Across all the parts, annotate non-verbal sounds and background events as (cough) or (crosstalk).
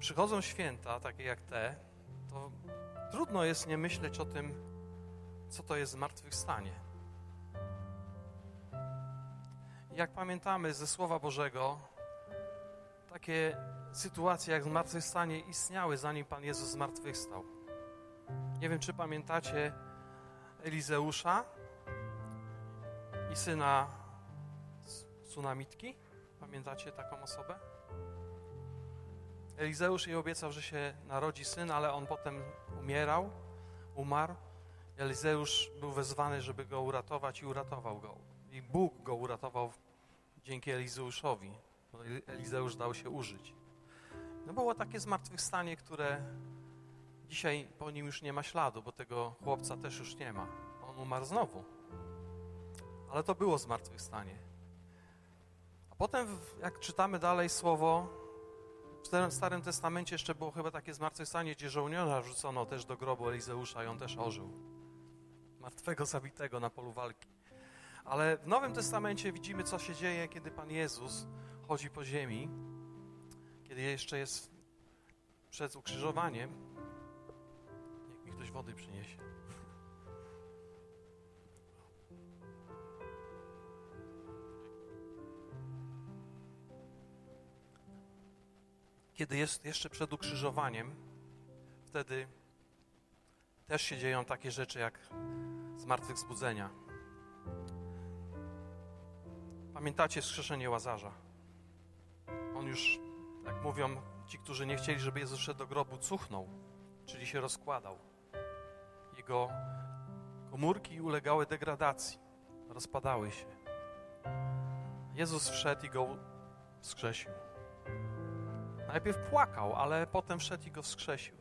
przychodzą święta, takie jak te, to trudno jest nie myśleć o tym, co to jest zmartwychwstanie. Jak pamiętamy ze Słowa Bożego, takie sytuacje jak zmartwychwstanie istniały, zanim Pan Jezus zmartwychwstał. Nie wiem, czy pamiętacie Elizeusza i syna Sunamitki? Pamiętacie taką osobę? Elizeusz jej obiecał, że się narodzi syn, ale on potem umierał, umarł. Elizeusz był wezwany, żeby go uratować i uratował go. I Bóg go uratował dzięki Elizeuszowi, Elizeusz dał się użyć. No było takie zmartwychwstanie, które dzisiaj po nim już nie ma śladu, bo tego chłopca też już nie ma. On umarł znowu. Ale to było zmartwychwstanie. A potem, jak czytamy dalej słowo, w Starym- Testamencie jeszcze było chyba takie zmartwychwstanie, gdzie żołnierza wrzucono też do grobu Elizeusza i on też ożył. Martwego, zabitego na polu walki. Ale w Nowym Testamencie widzimy, co się dzieje, kiedy Pan Jezus chodzi po ziemi, kiedy jeszcze jest przed ukrzyżowaniem. Niech mi ktoś wody przyniesie. Kiedy jest jeszcze przed ukrzyżowaniem, wtedy też się dzieją takie rzeczy jak zmartwychwzbudzenia. Pamiętacie wskrzeszenie Łazarza? On już, jak mówią ci, którzy nie chcieli, żeby Jezus szedł do grobu, cuchnął, czyli się rozkładał. Jego komórki ulegały degradacji, rozpadały się. Jezus wszedł i go wskrzesił. Najpierw płakał, ale potem wszedł i go wskrzesił.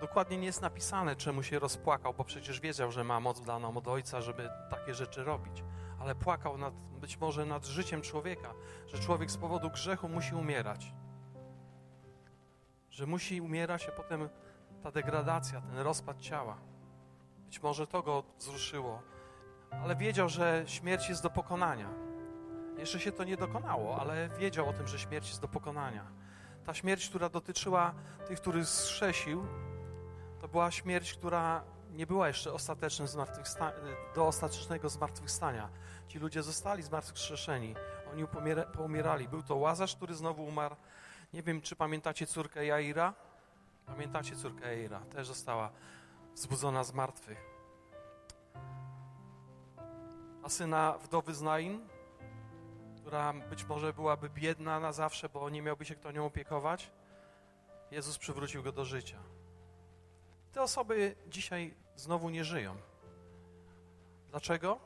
Dokładnie nie jest napisane, czemu się rozpłakał, bo przecież wiedział, że ma moc daną od Ojca, żeby takie rzeczy robić. Ale płakał nad, być może nad życiem człowieka, że człowiek z powodu grzechu musi umierać. Że musi umierać, a potem ta degradacja, ten rozpad ciała. Być może to go wzruszyło, ale wiedział, że śmierć jest do pokonania. Jeszcze się to nie dokonało, ale wiedział o tym, że śmierć jest do pokonania. Ta śmierć, która dotyczyła tych, których zrzesił, to była śmierć, która nie była jeszcze ostatecznym zmartwychwsta- do ostatecznego zmartwychwstania. Ci ludzie zostali zmartwychwskrzeszeni. Oni upomiera- poumierali. Był to Łazarz, który znowu umarł. Nie wiem, czy pamiętacie córkę Jaira? Pamiętacie córkę Jaira? Też została wzbudzona z martwych. A syna wdowy z która być może byłaby biedna na zawsze, bo nie miałby się kto nią opiekować, Jezus przywrócił go do życia. Te osoby dzisiaj znowu nie żyją. Dlaczego?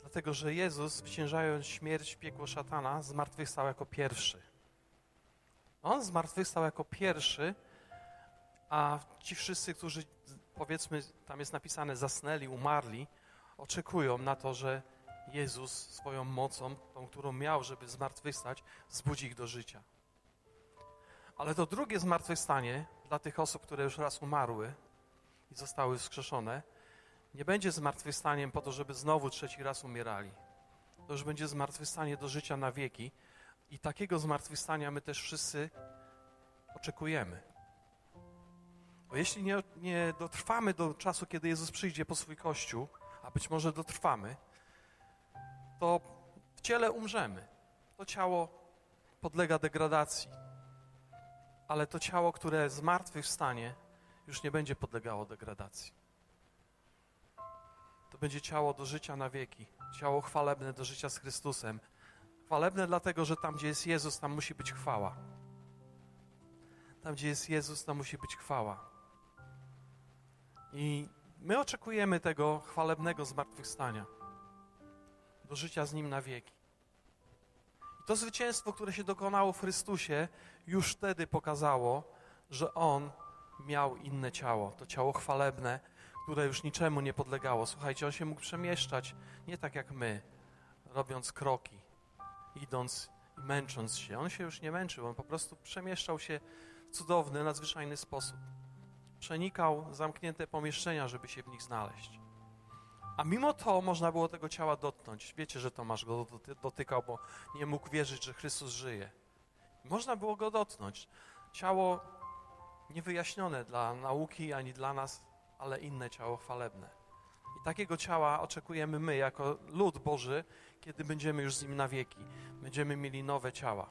Dlatego, że Jezus, zwyciężając śmierć, piekło szatana, zmartwychwstał jako pierwszy. On zmartwychwstał jako pierwszy, a ci wszyscy, którzy, powiedzmy, tam jest napisane, zasnęli, umarli, oczekują na to, że Jezus swoją mocą, tą, którą miał, żeby zmartwychwstać, wzbudzi ich do życia. Ale to drugie zmartwychwstanie dla tych osób, które już raz umarły i zostały wskrzeszone, nie będzie zmartwychwstaniem po to, żeby znowu trzeci raz umierali. To już będzie zmartwychwstanie do życia na wieki i takiego zmartwychwstania my też wszyscy oczekujemy. Bo jeśli nie, nie dotrwamy do czasu, kiedy Jezus przyjdzie po swój Kościół, a być może dotrwamy, to w ciele umrzemy. To ciało podlega degradacji. Ale to ciało, które zmartwychwstanie, już nie będzie podlegało degradacji. To będzie ciało do życia na wieki. Ciało chwalebne do życia z Chrystusem. Chwalebne dlatego, że tam, gdzie jest Jezus, tam musi być chwała. Tam, gdzie jest Jezus, tam musi być chwała. I my oczekujemy tego chwalebnego zmartwychwstania do życia z Nim na wieki. I to zwycięstwo, które się dokonało w Chrystusie, już wtedy pokazało, że On miał inne ciało, to ciało chwalebne, które już niczemu nie podlegało. Słuchajcie, On się mógł przemieszczać nie tak jak my, robiąc kroki, idąc i męcząc się. On się już nie męczył, On po prostu przemieszczał się w cudowny, nadzwyczajny sposób. Przenikał zamknięte pomieszczenia, żeby się w nich znaleźć. A mimo to można było tego ciała dotknąć. Wiecie, że Tomasz go doty- dotykał, bo nie mógł wierzyć, że Chrystus żyje. Można było go dotknąć. Ciało niewyjaśnione dla nauki ani dla nas, ale inne ciało chwalebne. I takiego ciała oczekujemy my, jako lud Boży, kiedy będziemy już z nim na wieki. Będziemy mieli nowe ciała,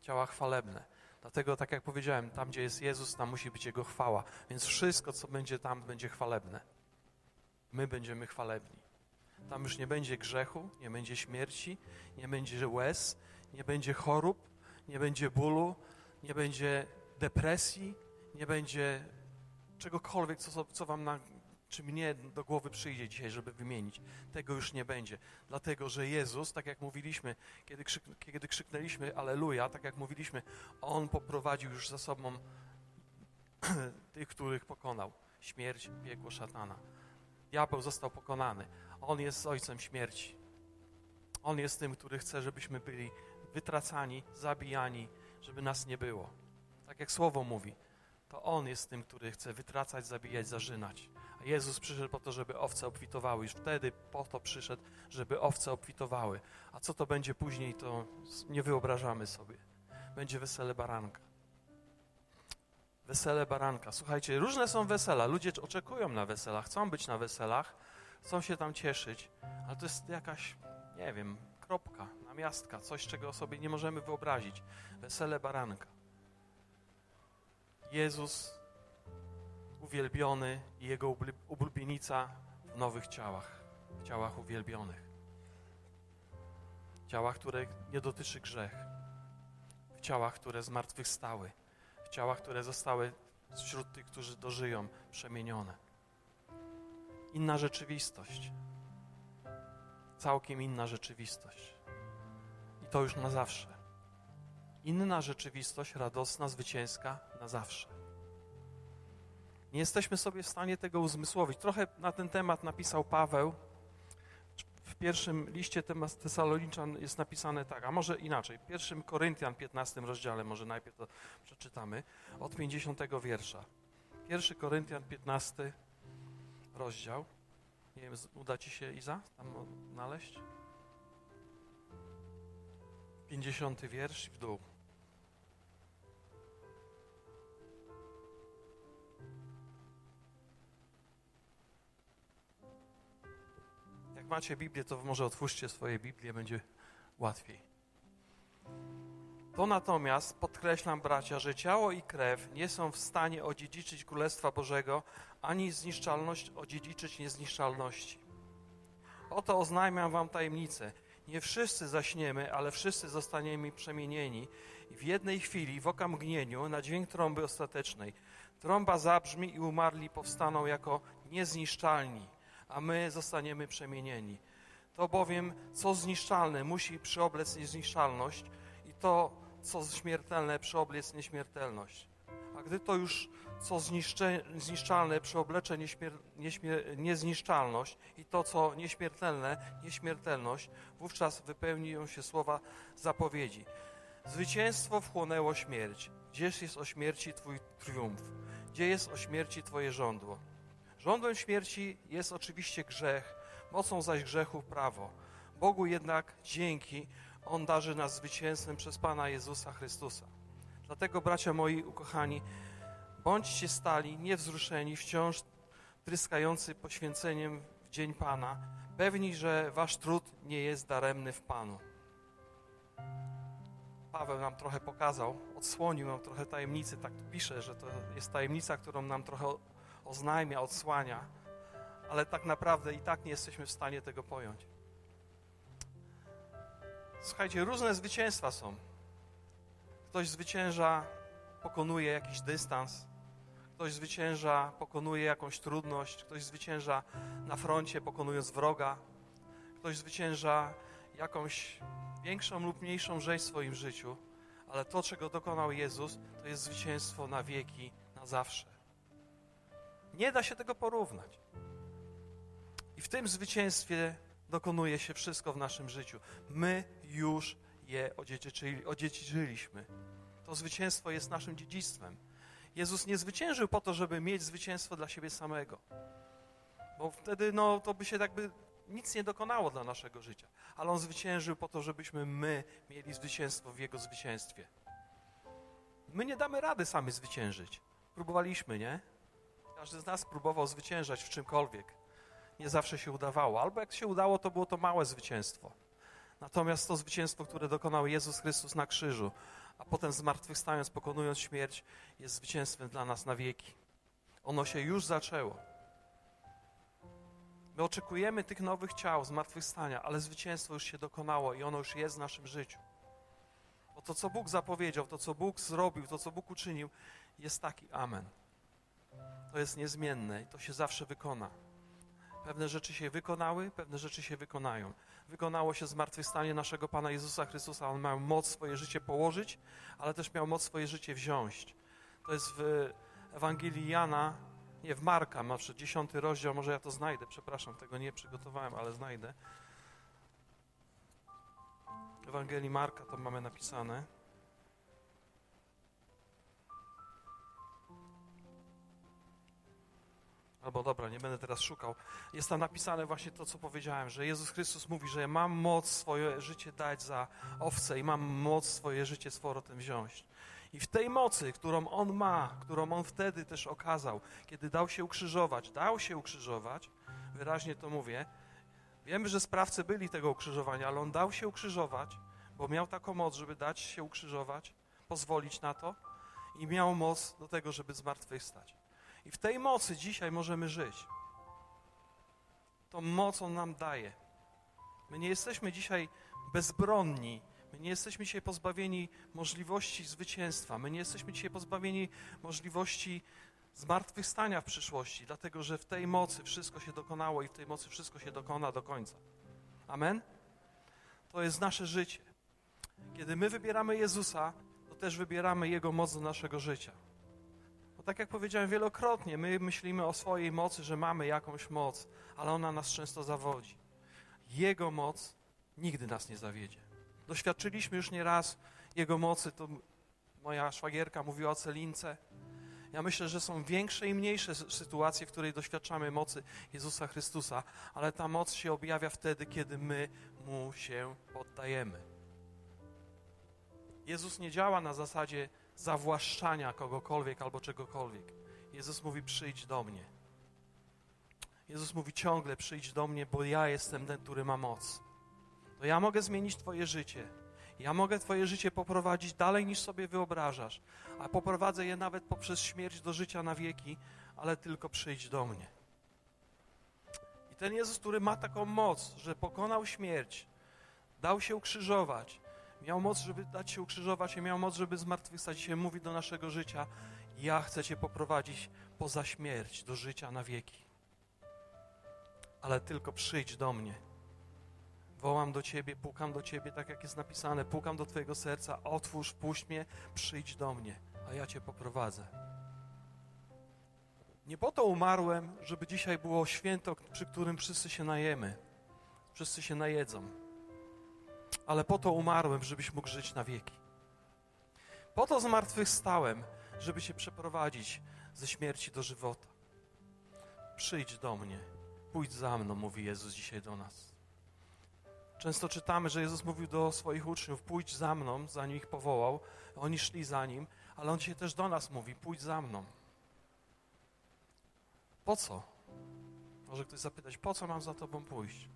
ciała chwalebne. Dlatego, tak jak powiedziałem, tam gdzie jest Jezus, tam musi być Jego chwała. Więc wszystko, co będzie tam, będzie chwalebne. My będziemy chwalebni. Tam już nie będzie grzechu, nie będzie śmierci, nie będzie łez, nie będzie chorób, nie będzie bólu, nie będzie depresji, nie będzie czegokolwiek, co, co wam na, czy mnie do głowy przyjdzie dzisiaj, żeby wymienić. Tego już nie będzie. Dlatego, że Jezus, tak jak mówiliśmy, kiedy, krzyk, kiedy krzyknęliśmy Aleluja, tak jak mówiliśmy, On poprowadził już za sobą (clears throat) tych, których pokonał. Śmierć, piekło, szatana. Diabeł został pokonany. On jest ojcem śmierci. On jest tym, który chce, żebyśmy byli wytracani, zabijani, żeby nas nie było. Tak jak słowo mówi, to On jest tym, który chce wytracać, zabijać, zarzynać. A Jezus przyszedł po to, żeby owce obfitowały. Już wtedy po to przyszedł, żeby owce obfitowały. A co to będzie później, to nie wyobrażamy sobie. Będzie wesele baranka. Wesele baranka. Słuchajcie, różne są wesela. Ludzie oczekują na wesela, chcą być na weselach, chcą się tam cieszyć, ale to jest jakaś, nie wiem, kropka, namiastka, coś, czego sobie nie możemy wyobrazić. Wesele baranka. Jezus uwielbiony i Jego ublubienica w nowych ciałach, w ciałach uwielbionych. Ciałach, które nie dotyczy grzech, w ciałach, które zmartwychwstały, w ciałach, które zostały wśród tych, którzy dożyją, przemienione. Inna rzeczywistość. Całkiem inna rzeczywistość. I to już na zawsze. Inna rzeczywistość, radosna, zwycięska, na zawsze. Nie jesteśmy sobie w stanie tego uzmysłowić. Trochę na ten temat napisał Paweł. Pierwszym liście Tesaloniczan jest napisane tak, a może inaczej. W pierwszym Koryntian 15 rozdziale, może najpierw to przeczytamy, od 50 wiersza. Pierwszy Koryntian 15 rozdział. Nie wiem, uda ci się Iza tam odnaleźć? 50 wiersz w dół. Macie Biblię, to może otwórzcie swoje Biblię, będzie łatwiej. To natomiast podkreślam, bracia, że ciało i krew nie są w stanie odziedziczyć Królestwa Bożego, ani zniszczalność odziedziczyć niezniszczalności. Oto oznajmiam wam tajemnicę. Nie wszyscy zaśniemy, ale wszyscy zostaniemy przemienieni w jednej chwili, w okamgnieniu, na dźwięk trąby ostatecznej. Trąba zabrzmi i umarli powstaną jako niezniszczalni, a my zostaniemy przemienieni. To bowiem, co zniszczalne, musi przyoblec niezniszczalność i to, co śmiertelne, przyoblec nieśmiertelność. A gdy to już co zniszczalne przyoblecze nieśmier, nieśmier, niezniszczalność i to, co nieśmiertelne, nieśmiertelność, wówczas wypełnią się słowa zapowiedzi. Zwycięstwo wchłonęło śmierć. Gdzież jest o śmierci Twój triumf? Gdzie jest o śmierci Twoje żądło? Żądłem śmierci jest oczywiście grzech, mocą zaś grzechu prawo. Bogu jednak dzięki, On darzy nas zwycięstwem przez Pana Jezusa Chrystusa. Dlatego, bracia moi ukochani, bądźcie stali, niewzruszeni, wciąż tryskający poświęceniem w dzień Pana, pewni, że wasz trud nie jest daremny w Panu. Paweł nam trochę pokazał, odsłonił nam trochę tajemnicy, tak pisze, że to jest tajemnica, którą nam trochę oznajmia, odsłania, ale tak naprawdę i tak nie jesteśmy w stanie tego pojąć. Słuchajcie, różne zwycięstwa są. Ktoś zwycięża, pokonuje jakiś dystans, ktoś zwycięża, pokonuje jakąś trudność, ktoś zwycięża na froncie, pokonując wroga, ktoś zwycięża jakąś większą lub mniejszą rzecz w swoim życiu, ale to, czego dokonał Jezus, to jest zwycięstwo na wieki, na zawsze. Nie da się tego porównać. I w tym zwycięstwie dokonuje się wszystko w naszym życiu. My już je odziedziczyli, odziedziczyliśmy. To zwycięstwo jest naszym dziedzictwem. Jezus nie zwyciężył po to, żeby mieć zwycięstwo dla siebie samego. Bo wtedy no, to by się jakby nic nie dokonało dla naszego życia. Ale On zwyciężył po to, żebyśmy my mieli zwycięstwo w Jego zwycięstwie. My nie damy rady sami zwyciężyć. Próbowaliśmy, nie? Każdy z nas próbował zwyciężać w czymkolwiek. Nie zawsze się udawało. Albo jak się udało, to było to małe zwycięstwo. Natomiast to zwycięstwo, które dokonał Jezus Chrystus na krzyżu, a potem zmartwychwstając, pokonując śmierć, jest zwycięstwem dla nas na wieki. Ono się już zaczęło. My oczekujemy tych nowych ciał, zmartwychwstania, ale zwycięstwo już się dokonało i ono już jest w naszym życiu. Bo to, co Bóg zapowiedział, to, co Bóg zrobił, to, co Bóg uczynił, jest taki amen. To jest niezmienne i to się zawsze wykona. Pewne rzeczy się wykonały, pewne rzeczy się wykonają. Wykonało się zmartwychwstanie naszego Pana Jezusa Chrystusa. On miał moc swoje życie położyć, ale też miał moc swoje życie wziąć. To jest w Ewangelii Jana, nie, w Marka, może dziesiąty rozdział, może ja to znajdę, przepraszam, tego nie przygotowałem, ale znajdę. Ewangelii Marka to mamy napisane. Albo dobra, nie będę teraz szukał. Jest tam napisane właśnie to, co powiedziałem, że Jezus Chrystus mówi, że mam moc swoje życie dać za owce i mam moc swoje życie z powrotem wziąć. I w tej mocy, którą On ma, którą On wtedy też okazał, kiedy dał się ukrzyżować, dał się ukrzyżować, wyraźnie to mówię, wiemy, że sprawcy byli tego ukrzyżowania, ale On dał się ukrzyżować, bo miał taką moc, żeby dać się ukrzyżować, pozwolić na to i miał moc do tego, żeby zmartwychwstać. I w tej mocy dzisiaj możemy żyć. Tą moc On nam daje. My nie jesteśmy dzisiaj bezbronni. My nie jesteśmy dzisiaj pozbawieni możliwości zwycięstwa. My nie jesteśmy dzisiaj pozbawieni możliwości zmartwychwstania w przyszłości, dlatego że w tej mocy wszystko się dokonało i w tej mocy wszystko się dokona do końca. Amen? To jest nasze życie. Kiedy my wybieramy Jezusa, to też wybieramy Jego moc do naszego życia. Bo tak jak powiedziałem wielokrotnie, my myślimy o swojej mocy, że mamy jakąś moc, ale ona nas często zawodzi. Jego moc nigdy nas nie zawiedzie. Doświadczyliśmy już nieraz Jego mocy, to moja szwagierka mówiła o celince. Ja myślę, że są większe i mniejsze sy- sytuacje, w której doświadczamy mocy Jezusa Chrystusa, ale ta moc się objawia wtedy, kiedy my Mu się poddajemy. Jezus nie działa na zasadzie zawłaszczania kogokolwiek albo czegokolwiek. Jezus mówi: przyjdź do mnie. Jezus mówi ciągle: przyjdź do mnie, bo ja jestem ten, który ma moc. To ja mogę zmienić Twoje życie. Ja mogę Twoje życie poprowadzić dalej niż sobie wyobrażasz, a poprowadzę je nawet poprzez śmierć do życia na wieki, ale tylko przyjdź do mnie. I ten Jezus, który ma taką moc, że pokonał śmierć, dał się ukrzyżować, miał moc, żeby dać się ukrzyżować i miał moc, żeby zmartwychwstać, dzisiaj mówi do naszego życia: Ja chcę Cię poprowadzić poza śmierć, do życia na wieki. Ale tylko przyjdź do mnie. Wołam do Ciebie, pukam do Ciebie, tak jak jest napisane, pukam do Twojego serca, otwórz, puść mnie, przyjdź do mnie, a ja Cię poprowadzę. Nie po to umarłem, żeby dzisiaj było święto, przy którym wszyscy się najemy, wszyscy się najedzą, ale po to umarłem, żebyś mógł żyć na wieki. Po to zmartwychwstałem, żeby Cię przeprowadzić ze śmierci do żywota. Przyjdź do mnie, pójdź za mną, mówi Jezus dzisiaj do nas. Często czytamy, że Jezus mówił do swoich uczniów: Pójdź za mną, zanim ich powołał. Oni szli za nim, ale on dzisiaj też do nas mówi: Pójdź za mną. Po co? Może ktoś zapytać: Po co mam za tobą pójść?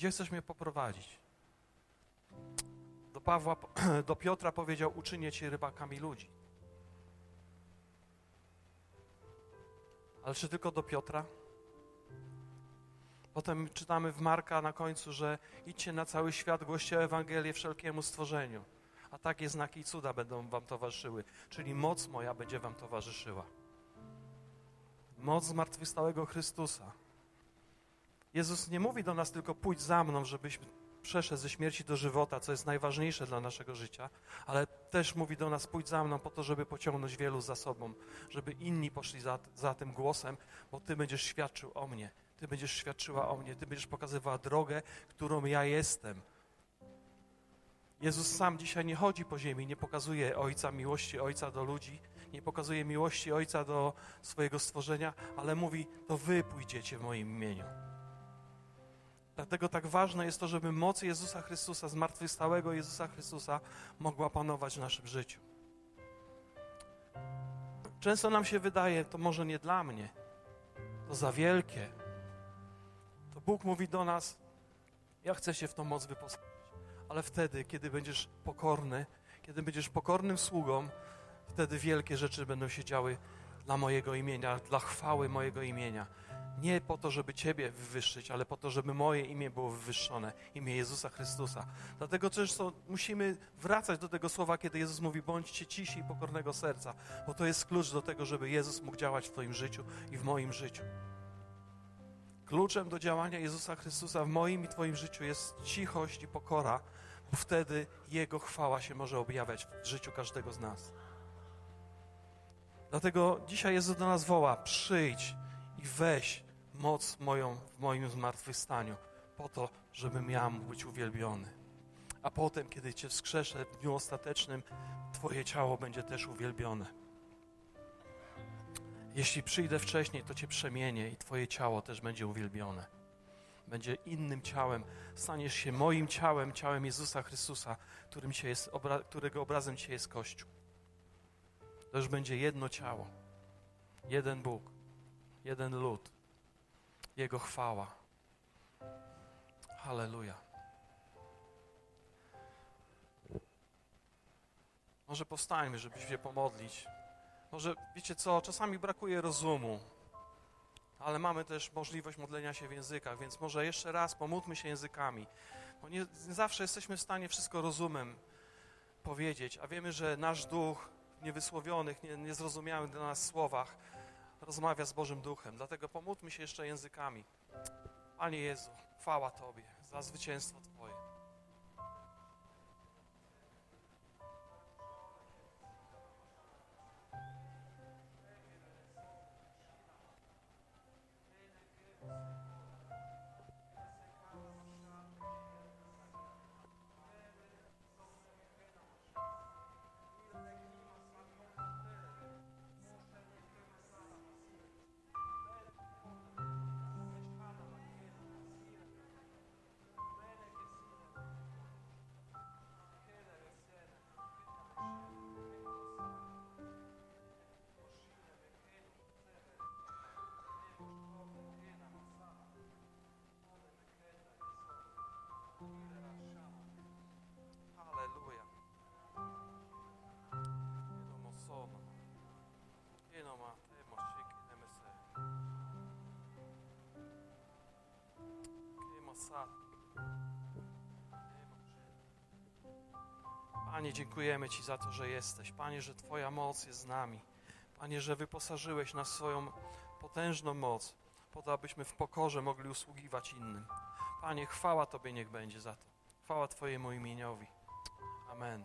Gdzie chcesz mnie poprowadzić? Do Pawła, (clears throat) do Piotra powiedział: Uczynię cię rybakami ludzi. Ale czy tylko do Piotra? Potem czytamy w Marka na końcu, że idźcie na cały świat, głoście Ewangelię wszelkiemu stworzeniu. A takie znaki i cuda będą wam towarzyszyły, czyli moc moja będzie wam towarzyszyła. Moc zmartwychwstałego Chrystusa. Jezus nie mówi do nas tylko pójdź za mną, żebyśmy przeszedł ze śmierci do żywota, co jest najważniejsze dla naszego życia, ale też mówi do nas pójdź za mną po to, żeby pociągnąć wielu za sobą, żeby inni poszli za, za tym głosem, bo Ty będziesz świadczył o mnie. Ty będziesz świadczyła o mnie, Ty będziesz pokazywała drogę, którą ja jestem. Jezus sam dzisiaj nie chodzi po ziemi, nie pokazuje Ojca, miłości Ojca do ludzi, nie pokazuje miłości Ojca do swojego stworzenia, ale mówi, to Wy pójdziecie w moim imieniu. Dlatego tak ważne jest to, żeby moc Jezusa Chrystusa, zmartwychwstałego Jezusa Chrystusa, mogła panować w naszym życiu. Często nam się wydaje, to może nie dla mnie, to za wielkie. To Bóg mówi do nas, ja chcę się w tą moc wyposażyć, ale wtedy, kiedy będziesz pokorny, kiedy będziesz pokornym sługą, wtedy wielkie rzeczy będą się działy dla mojego imienia, dla chwały mojego imienia. Nie po to, żeby Ciebie wywyższyć, ale po to, żeby moje imię było wywyższone, imię Jezusa Chrystusa. Dlatego też to musimy wracać do tego słowa, kiedy Jezus mówi: bądźcie cisi i pokornego serca, bo to jest klucz do tego, żeby Jezus mógł działać w Twoim życiu i w moim życiu. Kluczem do działania Jezusa Chrystusa w moim i Twoim życiu jest cichość i pokora, bo wtedy Jego chwała się może objawiać w życiu każdego z nas. Dlatego dzisiaj Jezus do nas woła: przyjdź i weź moc moją w moim zmartwychwstaniu, po to, żebym ja mógł być uwielbiony. A potem, kiedy Cię wskrzeszę w dniu ostatecznym, Twoje ciało będzie też uwielbione. Jeśli przyjdę wcześniej, to Cię przemienię i Twoje ciało też będzie uwielbione. Będzie innym ciałem. Staniesz się moim ciałem, ciałem Jezusa Chrystusa, którym się jest, obra- którego obrazem Cię jest Kościół. To już będzie jedno ciało, jeden Bóg, jeden lud, Jego chwała. Halleluja. Może powstańmy, żeby się pomodlić. Może, wiecie co, czasami brakuje rozumu, ale mamy też możliwość modlenia się w językach, więc może jeszcze raz pomódlmy się językami, bo nie, nie zawsze jesteśmy w stanie wszystko rozumem powiedzieć, a wiemy, że nasz duch w niewysłowionych, nie, niezrozumiałych dla nas słowach rozmawia z Bożym Duchem. Dlatego pomódlmy się jeszcze językami. Panie Jezu, chwała Tobie za zwycięstwo Sat. Panie, dziękujemy Ci za to, że jesteś. Panie, że Twoja moc jest z nami. Panie, że wyposażyłeś nas swoją potężną moc, po to, abyśmy w pokorze mogli usługiwać innym. Panie, chwała Tobie niech będzie za to. Chwała Twojemu imieniowi. Amen.